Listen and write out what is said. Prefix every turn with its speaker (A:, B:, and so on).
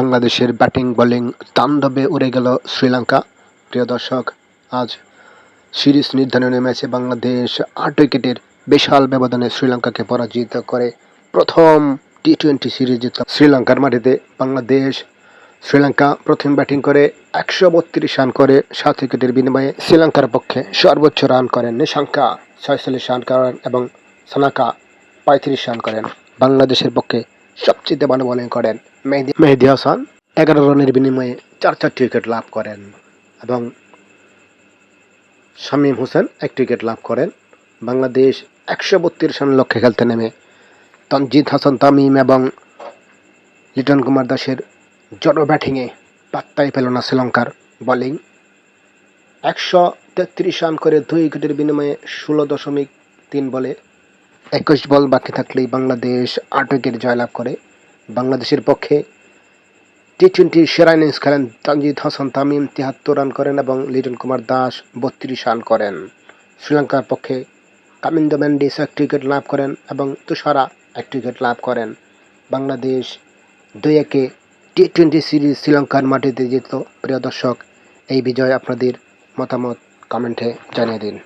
A: বাংলাদেশের batting, bowling তাণ্ডবে উড়ে গেল শ্রীলঙ্কা। প্রিয় দর্শক, আজ সিরিজ নির্ধারণী ম্যাচে বাংলাদেশ আট উইকেটের বিশাল ব্যবধানে শ্রীলঙ্কাকে পরাজিত করে প্রথম টি টোয়েন্টি সিরিজ জিতল। শ্রীলঙ্কার মাটিতে বাংলাদেশ, শ্রীলঙ্কা প্রথম ব্যাটিং করে একশো বত্রিশ রান করে সাত উইকেটের বিনিময়ে শ্রীলঙ্কার পক্ষে সর্বোচ্চ রান করেন নিশাঙ্কা, ছয়চল্লিশ রান করেন এবং সানাকা পঁয়ত্রিশ রান করেন। বাংলাদেশের পক্ষে সবচেয়ে ভালো বোলিং করেন মেহেদি মেহেদি হাসান, এগারো রানের বিনিময়ে চার চারটি উইকেট লাভ করেন এবং শামীম হোসেন একটি উইকেট লাভ করেন। বাংলাদেশ একশো বত্রিশ রান লক্ষ্যে খেলতে নেমে তনজিদ হাসান তামিম এবং লিটন কুমার দাসের জড়ো ব্যাটিংয়ে পাত্তাই পেল না শ্রীলঙ্কার বোলিং। একশো তেত্রিশ রান করে দুই উইকেটের বিনিময়ে ষোলো দশমিক তিন বলে একুশ বল বাকি থাকলেই বাংলাদেশ আট উইকেট জয়লাভ করে। বাংলাদেশের পক্ষে টি টোয়েন্টি সেরা ইনিংস খেলেন তানজিদ হাসান, তামিম তিয়াত্তর রান করেন এবং লিটন কুমার দাস বত্রিশ রান করেন। শ্রীলঙ্কার পক্ষে কামিন্দ ম্যান্ডিস একটি উইকেট লাভ করেন এবং তুষারা একটি উইকেট লাভ করেন। বাংলাদেশ দুই একে টি টোয়েন্টি সিরিজ শ্রীলঙ্কার মাটিতে জিতল। প্রিয় দর্শক, এই বিজয় আপনাদের মতামত কমেন্টে জানিয়ে দিন।